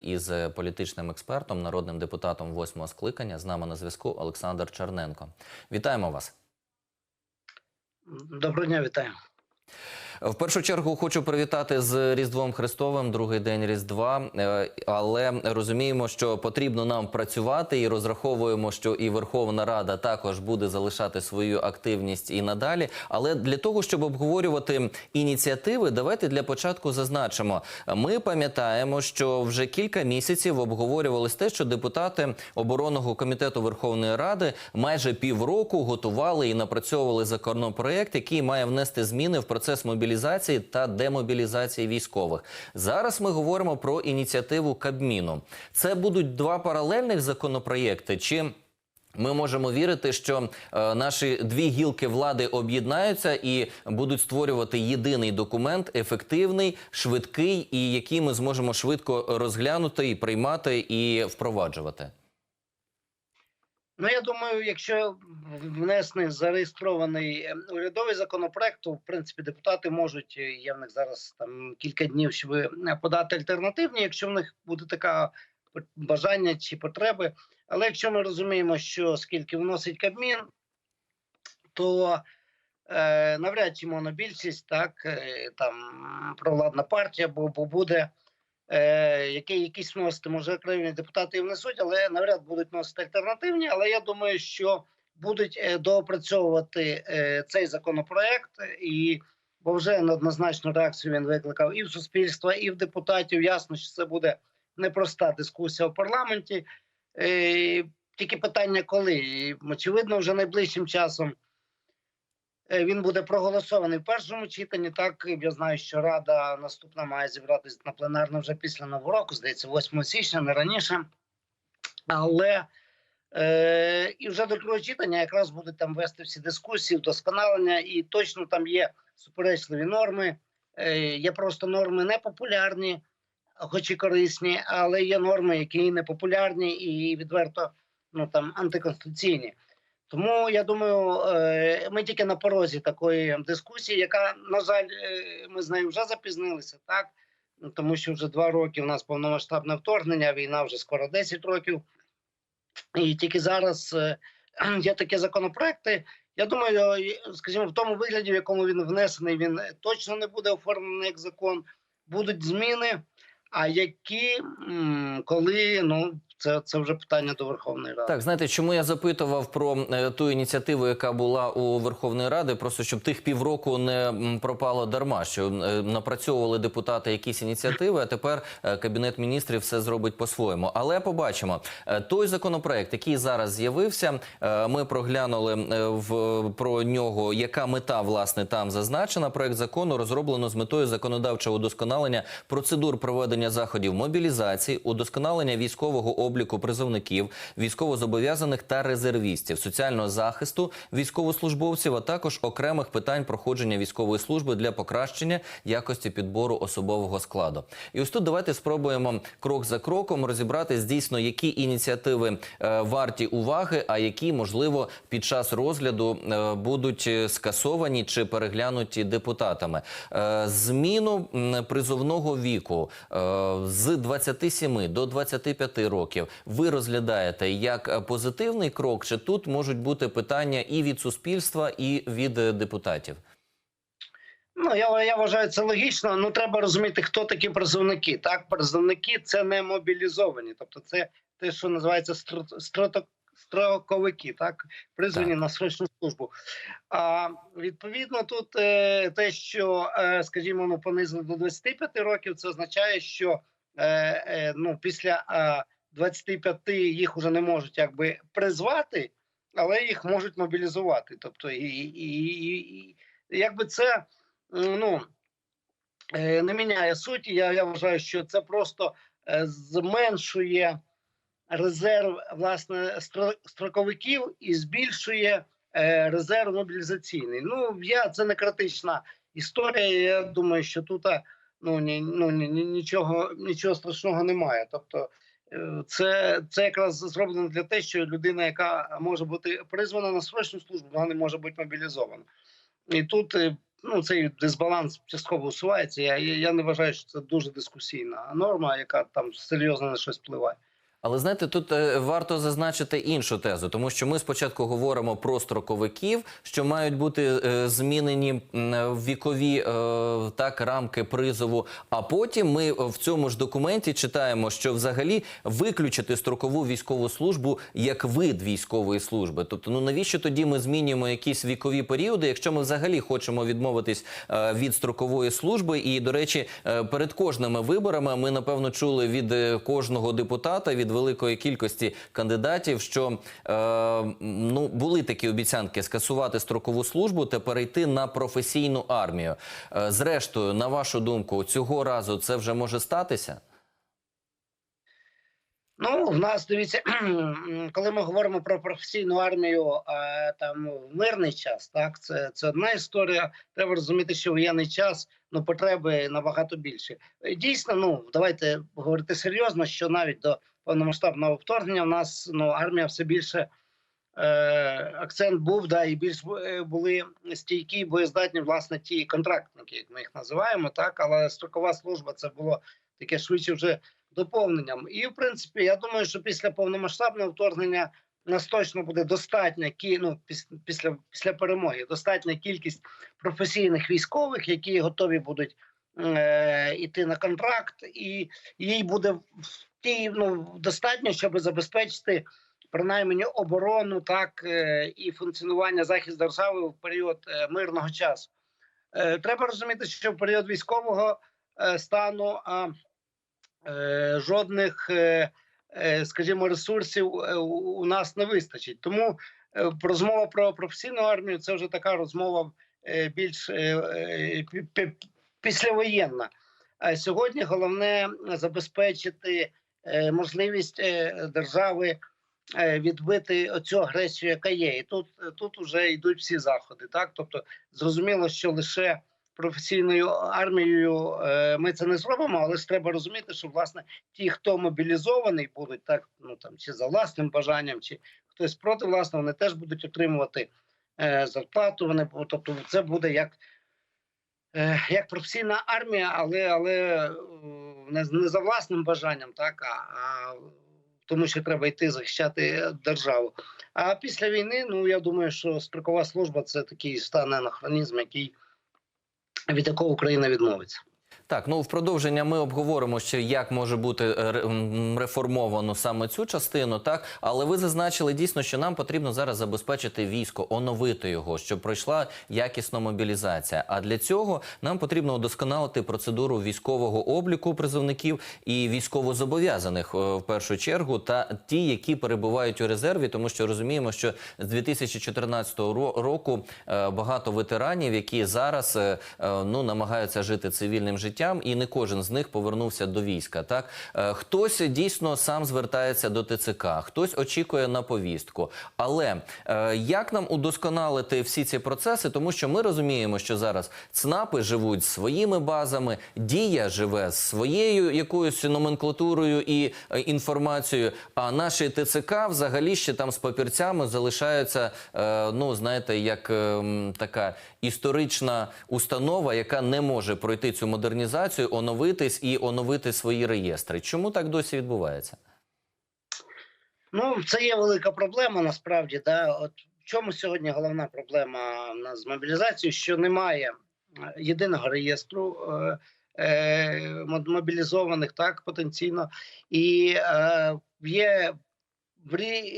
із е, політичним експертом, народним депутатом восьмого скликання. З нами на зв'язку Олександр Черненко. Вітаємо вас. Доброго дня, вітаю. В першу чергу хочу привітати з Різдвом Христовим, другий день Різдва. Е, Але розуміємо, що потрібно нам працювати і розраховуємо, що і Верховна Рада також буде залишати свою активність і надалі. Але для того, щоб обговорювати ініціативи, давайте для початку зазначимо. Ми пам'ятаємо, що вже кілька місяців обговорювалось те, що депутати оборонного комітету Верховної Ради майже півроку готували і напрацьовували законопроект, який має внести зміни в процес мобілізації та демобілізації військових. Зараз ми говоримо про ініціативу Кабміну. Це будуть два паралельних законопроєкти. Чи ми можемо вірити, що е, наші дві гілки влади об'єднаються і будуть створювати єдиний документ, ефективний, швидкий, і який ми зможемо швидко розглянути і приймати і впроваджувати. Ну я думаю, якщо внесений зареєстрований е, урядовий законопроект, то в принципі депутати можуть е, є в них зараз там кілька днів, щоб е, подати альтернативні, якщо в них буде така бажання чи потреби. Але якщо ми розуміємо, що скільки вносить Кабмін, то е, навряд чи монобільшість, так е, там провладна партія, бо, бо буде е, які, якісь вносити, може окремі депутати і внесуть, але навряд будуть вносити альтернативні. Але я думаю, що будуть е, доопрацьовувати е, цей законопроект, і бо вже неоднозначну реакцію він викликав і в суспільства, і в депутатів. Ясно, що це буде непроста дискусія в парламенті. Е, тільки питання, коли очевидно, вже найближчим часом. Е, Він буде проголосований в першому читанні. Так я знаю, що рада наступна має зібратися на пленарно вже після нового року, здається, 8 січня, не раніше. Але е, і вже до другого читання якраз будуть там вести всі дискусії, вдосконалення, і точно там є суперечливі норми. Е, є просто норми непопулярні, хоч і корисні, але є норми, які не популярні і відверто ну там антиконституційні. Тому я думаю, е, ми тільки на порозі такої дискусії, яка на жаль, е, ми з нею вже запізнилися, так тому що вже два роки у нас повномасштабне вторгнення, війна вже скоро 10 років, і тільки зараз е, є такі законопроекти. Я думаю, скажімо, в тому вигляді, в якому він внесений, він точно не буде оформлений як закон. Будуть зміни. А які коли ну це, це вже питання до Верховної Ради. Так, знаєте, чому я запитував про е, ту ініціативу, яка була у Верховної Ради, просто щоб тих півроку не пропало дарма, що е, напрацьовували депутати якісь ініціативи, а тепер е, кабінет міністрів все зробить по-своєму. Але побачимо той законопроект, який зараз з'явився. Ми проглянули в про нього, яка мета власне там зазначена. Проект закону розроблено з метою законодавчого удосконалення процедур проведення заходів мобілізації, удосконалення військового обліку призовників, військовозобов'язаних та резервістів, соціального захисту військовослужбовців, а також окремих питань проходження військової служби для покращення якості підбору особового складу. І ось тут давайте спробуємо крок за кроком розібрати дійсно, які ініціативи е, варті уваги, а які можливо під час розгляду е, будуть е, скасовані чи переглянуті депутатами. Зміну призовного віку з 27 до 25 років ви розглядаєте як е, позитивний крок, чи тут можуть бути питання і від суспільства, і від е, депутатів? Ну я, я вважаю це логічно. Ну треба розуміти, хто такі призовники. Так, призовники це не мобілізовані, тобто це те, що називається стро- строто- строковики, так призвані Так. на срочну службу. А відповідно, тут е, те, що е, скажімо, ну понизили до 25 років, це означає, що е, е, ну після е, 25 їх уже не можуть якби призвати, але їх можуть мобілізувати. Тобто, і, і, і, якби це ну е, не міняє суті. Я, я вважаю, що це просто е, зменшує резерв власне стро- строковиків і збільшує е, резерв мобілізаційний. Ну я це не критична історія. Я думаю, що тут ну ні, ну ні- нічого, нічого страшного немає. Тобто. Це, це якраз зроблено для те, що людина, яка може бути призвана на срочну службу, вона не може бути мобілізована. І тут е, ну цей дисбаланс частково усувається. Я, я не вважаю, що це дуже дискусійна норма, яка там серйозно на щось впливає. Але знаєте, тут е, варто зазначити іншу тезу, тому що ми спочатку говоримо про строковиків, що мають бути е, змінені вікові е, так рамки призову. А потім ми в цьому ж документі читаємо, що взагалі виключити строкову військову службу як вид військової служби. Тобто, ну навіщо тоді ми змінюємо якісь вікові періоди, якщо ми взагалі хочемо відмовитись від строкової служби? І до речі, перед кожними виборами ми напевно чули від кожного депутата від великої кількості кандидатів, що е, ну були такі обіцянки скасувати строкову службу та перейти на професійну армію. Е, зрештою, на вашу думку, цього разу це вже може статися? Ну, в нас дивіться, коли ми говоримо про професійну армію е, там в мирний час, так це, це одна історія. Треба розуміти, що воєнний час ну потреби набагато більше. Дійсно, ну давайте говорити серйозно, що навіть до повномасштабного вторгнення в нас ну армія все більше. Е, акцент був да і більш е, були стійкі, боєздатні, власне, ті контрактники, як ми їх називаємо, так але строкова служба це було таке швидше вже доповненням. І в принципі, я думаю, що після повномасштабного вторгнення нас точно буде достатня кі- ну, після, після перемоги, достатня кількість професійних військових, які готові будуть е, іти на контракт, і їй буде в тій, ну, достатньо, щоб забезпечити принаймні оборону, так е, і функціонування захист держави в період е, мирного часу. Е, Треба розуміти, що в період військового е, стану е, жодних, е, скажімо, ресурсів е, у нас не вистачить. Тому е, розмова про професійну армію це вже така розмова е, більш е, е, пі- пі- післявоєнна. А сьогодні головне забезпечити е, можливість е, держави е, відбити оцю агресію, яка є, і тут тут вже йдуть всі заходи. Так, тобто зрозуміло, що лише професійною армією е, ми це не зробимо, але ж треба розуміти, що власне ті, хто мобілізований, будуть так, ну там чи за власним бажанням, чи хтось проти власного, вони теж будуть отримувати е, зарплату. Вони тобто, це буде як. е, Як професійна армія, але але не, не за власним бажанням, так а, а тому, що треба йти захищати державу. А після війни, ну я думаю, що строкова служба це такий стане анахронізм, який від якого Україна відмовиться. Так, ну в продовження ми обговоримо ще, як може бути е, реформовано саме цю частину, так але ви зазначили дійсно, що нам потрібно зараз забезпечити військо, оновити його, щоб пройшла якісна мобілізація. А для цього нам потрібно удосконалити процедуру військового обліку призовників і військовозобов'язаних е, в першу чергу, та ті, які перебувають у резерві, тому що розуміємо, що з 2014 ро- року е, багато ветеранів, які зараз ну намагаються жити цивільним життям, і не кожен з них повернувся до війська. Так Е, хтось дійсно сам звертається до ТЦК, хтось очікує на повістку. Але е, як нам удосконалити всі ці процеси, тому що ми розуміємо, що зараз ЦНАПи живуть своїми базами, дія живе своєю якоюсь номенклатурою і е, інформацією. А наші ТЦК взагалі ще там з папірцями залишаються, ну знаєте, як е, така історична установа, яка не може пройти цю модернізацію, оновитись і оновити свої реєстри. Чому так досі відбувається? Ну це є велика проблема. Насправді, да. От в чому сьогодні головна проблема з мобілізацією, що немає е, єдиного реєстру. е, е, Мобілізованих так потенційно, і е, є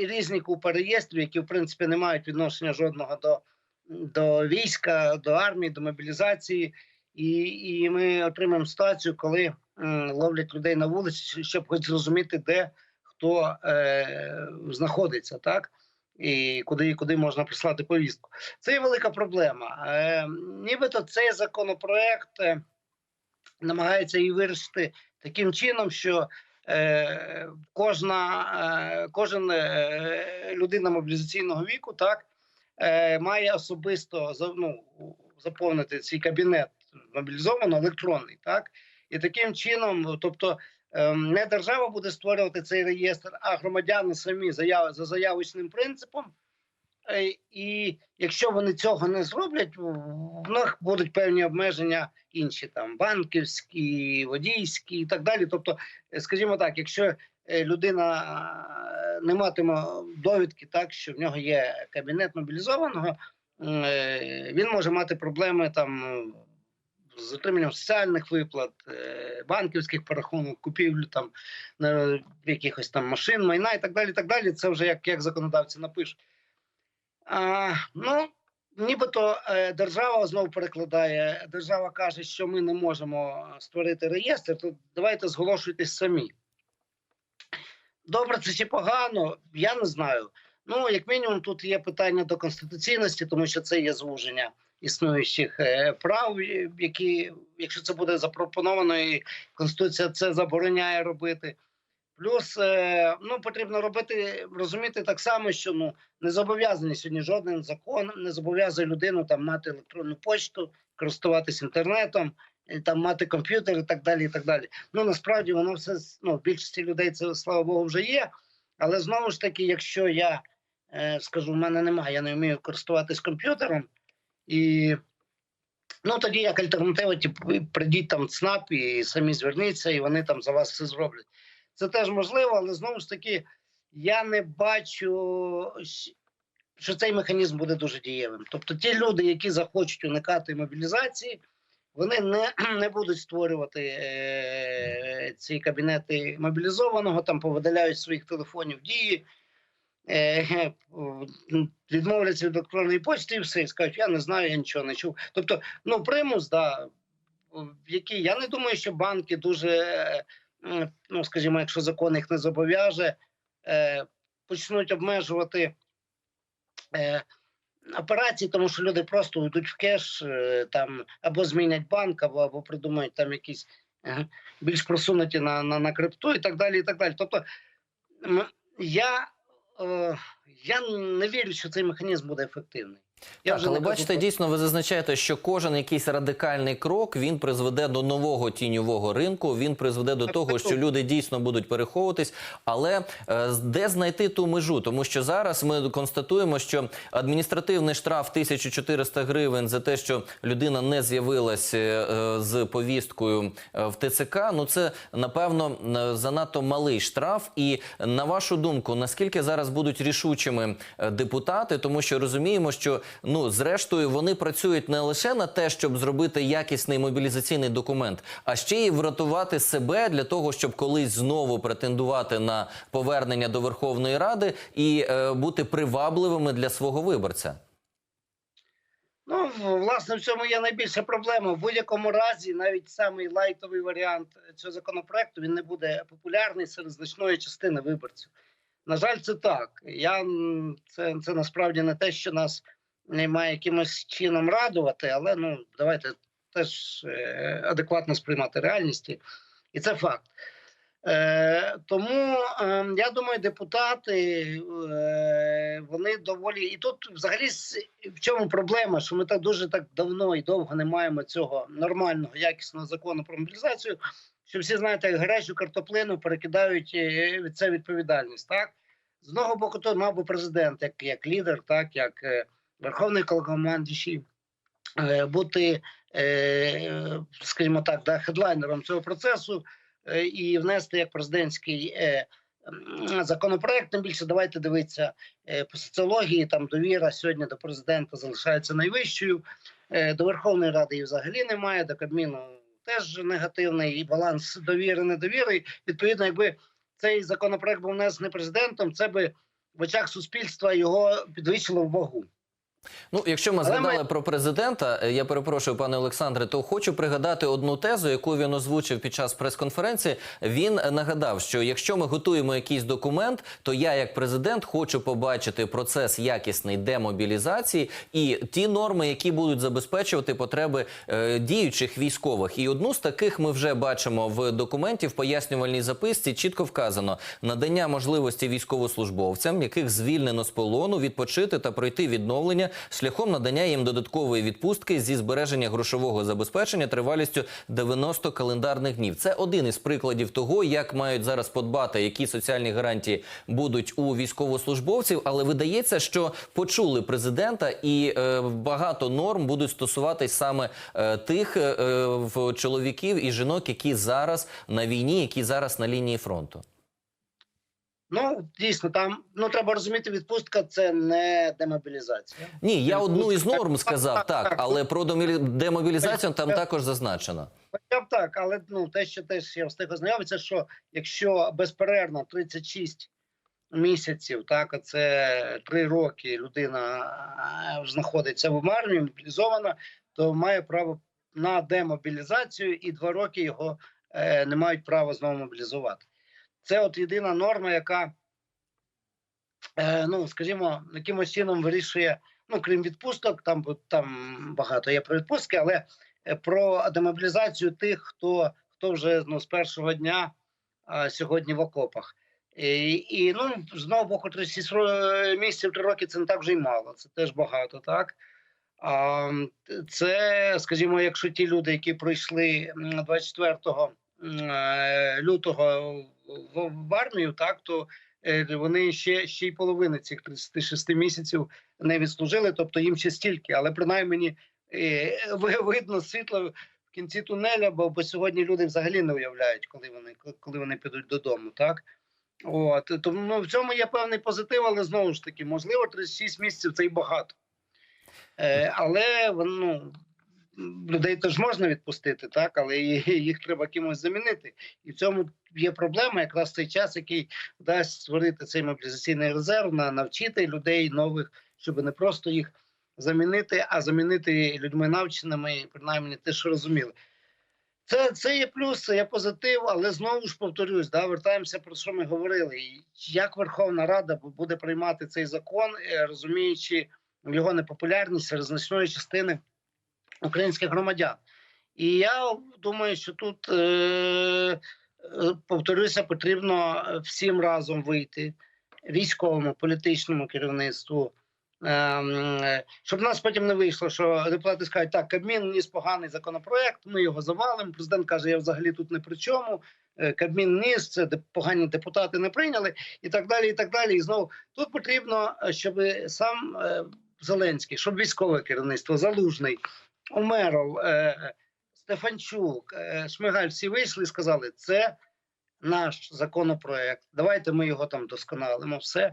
різні купи реєстрів, які в принципі не мають відношення жодного до, до війська, до армії, до мобілізації. І, і ми отримаємо ситуацію, коли м, ловлять людей на вулиці, щоб хоч зрозуміти, де хто е, знаходиться, так і куди, куди можна прислати повістку. Це є велика проблема. Е, нібито цей законопроект е, намагається її вирішити таким чином, що е, кожна, е, кожен е, людина мобілізаційного віку так е, має особисто ну, заповнити свій кабінет мобілізовано електронний, так і таким чином, тобто. ем, Не держава буде створювати цей реєстр, а громадяни самі заяв, за заявочним принципом Е, І якщо вони цього не зроблять, в них будуть певні обмеження інші там банківські, водійські і так далі. Тобто, е, скажімо так, якщо е, людина не матиме довідки, так що в нього є кабінет мобілізованого, він може мати проблеми там з отриманням соціальних виплат, е, банківських порахунок, купівлю там якихось там машин, майна і так далі. так далі. Це вже як, як законодавці напишуть. А, ну, нібито е, держава знову перекладає. Держава каже, що ми не можемо створити реєстр, то давайте зголошуйтесь самі. Добре, це чи погано, я не знаю. Ну, як мінімум, тут є питання до конституційності, тому що це є звуження існуючих е, прав, е, які, якщо це буде запропоновано, і Конституція це забороняє робити. Плюс е, ну, потрібно робити, розуміти так само, що ну не зобов'язаний сьогодні жоден закон, не зобов'язує людину там мати електронну почту, користуватись інтернетом, там мати комп'ютер і так далі. і так далі. Ну насправді воно все ну, в більшості людей це слава Богу вже є. Але знову ж таки, якщо я е, скажу, в мене немає, я не вмію користуватись комп'ютером, і ну тоді як альтернатива, типу, прийдіть там ЦНАП і самі зверніться, і вони там за вас все зроблять. Це теж можливо, але знову ж таки, я не бачу, що цей механізм буде дуже дієвим. Тобто, ті люди, які захочуть уникати мобілізації, вони не, не будуть створювати е, ці кабінети мобілізованого, там повидаляють своїх телефонів дії, відмовляться від електронної почти і все, і скажуть, я не знаю, я нічого не чув. Тобто, ну, примус, да, який я не думаю, що банки дуже, е, ну скажімо, якщо закон їх не зобов'яже, е, почнуть обмежувати. Е, Операції, тому що люди просто йдуть в кеш, е, там або змінять банк, або, або придумають там якісь е, більш просунуті на, на, на крипту і так далі. і так далі. Тобто я, е, я не вірю, що цей механізм буде ефективний. Я так, але бачите, дійсно ви зазначаєте, що кожен якийсь радикальний крок він призведе до нового тіньового ринку. Він призведе до Так, того, так, що так. люди дійсно будуть переховуватись. Але е, де знайти ту межу? Тому що зараз ми констатуємо, що адміністративний штраф 1400 гривень за те, що людина не з'явилась е, з повісткою е, в ТЦК. Ну це напевно е, занадто малий штраф. І на вашу думку, наскільки зараз будуть рішучими е, депутати, тому що розуміємо, що ну зрештою вони працюють не лише на те, щоб зробити якісний мобілізаційний документ, а ще й врятувати себе для того, щоб колись знову претендувати на повернення до Верховної Ради і е, бути привабливими для свого виборця. Ну, власне, в цьому є найбільша проблема. В будь-якому разі, навіть самий лайтовий варіант цього законопроекту він не буде популярний серед значної частини виборців. На жаль, це так. Я це, це насправді не те, що нас не має якимось чином радувати, але ну давайте теж е, адекватно сприймати реальність, і- це факт. Е, тому е, я думаю, депутати е, вони доволі і тут взагалі в чому проблема, що ми так дуже так давно і довго не маємо цього нормального якісного закону про мобілізацію. Що всі знаєте, як гарячу картоплину перекидають е, від це відповідальність. Так з одного боку, то мав би президент, як, як лідер, так як е, верховний командуючий, е, бути, е, скажімо так, да, хедлайнером цього процесу е, і внести як президентський законопроект. Тим більше давайте дивитися по соціології. Там довіра сьогодні до президента залишається найвищою. До Верховної Ради її взагалі немає. До Кабміну теж негативний баланс довіри недовіри. Відповідно, якби цей законопроект був внесений президентом, це би в очах суспільства його підвищило в вагу. Ну, якщо ми згадали ми- про президента, е, я перепрошую, пане Олександре, то хочу пригадати одну тезу, яку він озвучив під час прес-конференції. Він нагадав, що якщо ми готуємо якийсь документ, то я, як президент, хочу побачити процес якісної демобілізації і ті норми, які будуть забезпечувати потреби е, діючих військових. І одну з таких ми вже бачимо в документі в пояснювальній записці. Чітко вказано надання можливості військовослужбовцям, яких звільнено з полону, відпочити та пройти відновлення шляхом надання їм додаткової відпустки зі збереження грошового забезпечення тривалістю 90 календарних днів. Це один із прикладів того, як мають зараз подбати, які соціальні гарантії будуть у військовослужбовців. Але видається, що почули президента, і е, багато норм будуть стосуватись саме е, тих е, в чоловіків і жінок, які зараз на війні, які зараз на лінії фронту. Ну дійсно, там ну треба розуміти, відпустка це не демобілізація. Ні, я Відпустка- одну із норм сказав, Так, так, так. але про демобілізацію там також зазначено. Хоча б так, але ну те, що теж я встиг ознайомитися, що якщо безперервно 36 місяців, так а це 3 роки людина знаходиться в армії, мобілізована, то має право на демобілізацію, і 2 роки його е, не мають права знову мобілізувати. Це от єдина норма, яка, е, ну скажімо, якимось чином вирішує. Ну, крім відпусток, там там багато є про відпустки, але е, про демобілізацію тих, хто хто вже ну, з першого дня а, сьогодні в окопах. І, і ну, з боку, 36 ро- місяців, 3 роки це не так вже й мало, це теж багато, так? А, це, скажімо, якщо ті люди, які пройшли 24 е, лютого в, армію, так, то е, вони ще, ще й половини цих 36 місяців не відслужили, тобто їм ще стільки, але принаймні е, видно світло в кінці тунеля, бо, бо сьогодні люди взагалі не уявляють, коли вони коли вони підуть додому, так. От тому ну, в цьому є певний позитив, але знову ж таки, можливо, 36 місяців це і багато. Е, але ну, людей теж можна відпустити, так, але їх треба кимось замінити. І в цьому є проблема, якраз цей час, який дасть створити цей мобілізаційний резерв, на навчити людей нових, щоб не просто їх замінити, а замінити людьми навченими, принаймні те, що розуміли. Це, це є плюс, це є позитив, але знову ж повторюсь, да, вертаємося про що ми говорили. Як Верховна Рада буде приймати цей закон, е, розуміючи його непопулярність серед значної частини українських громадян. І я думаю, що тут е, е, повторюся, потрібно всім разом вийти військовому, політичному керівництву. ем, е, Щоб нас потім не вийшло, що депутати скажуть, так, Кабмін вніс поганий законопроект, ми його завалимо. Президент каже, я взагалі тут не при чому. Е, Кабмін ніс, це погані депутати не прийняли, і так далі. І так далі. І знову тут потрібно, е, щоб сам е, Зеленський, щоб військове керівництво, залужний, Умеров, е, Стефанчук, е, Шмигаль всі вийшли і сказали, це наш законопроект. Давайте ми його там досконалимо. Все.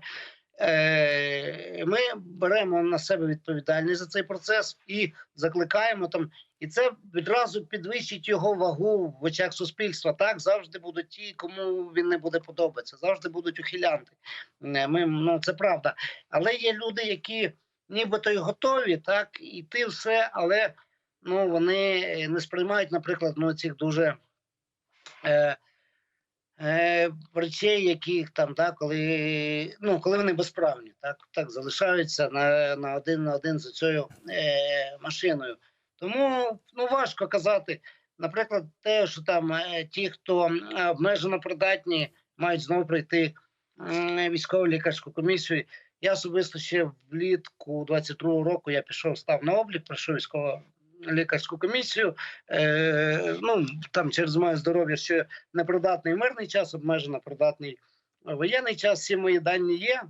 Е, Ми беремо на себе відповідальність за цей процес і закликаємо там. І це відразу підвищить його вагу в очах суспільства. Так завжди будуть ті, кому він не буде подобатися, завжди будуть ухилянти. Е, Ми ну це правда. Але є люди, які нібито й готові, так іти все, але ну вони е, не сприймають, наприклад, ну цих дуже. Е, е, речей, яких там, так, коли, ну, коли вони безправні, так, так залишаються на, на один на один за цією е, машиною. Тому ну, важко казати, наприклад, те, що там е, ті, хто е, обмежено придатні, мають знову пройти м, військово лікарську комісію. Я особисто ще влітку 22-го року я пішов, став на облік, пройшов військово лікарську комісію. Е, ну там через моє здоров'я ще непридатний мирний час, обмежено придатний воєнний час. Всі мої дані є.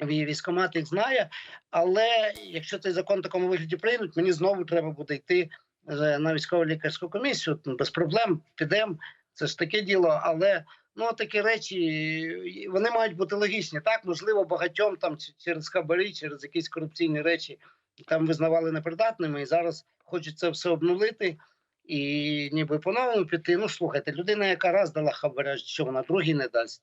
Вій- Військкомат їх знає, але якщо цей закон в такому вигляді приймуть, мені знову треба буде йти е, на військово лікарську комісію. Ну, Без проблем підемо. Це ж таке діло, але ну такі речі вони мають бути логічні. Так, можливо, багатьом там через хабарі, через якісь корупційні речі там визнавали непридатними, і зараз хочуть це все обнулити і ніби по-новому піти. Ну слухайте, людина, яка раз дала хабаря, що вона другий не дасть.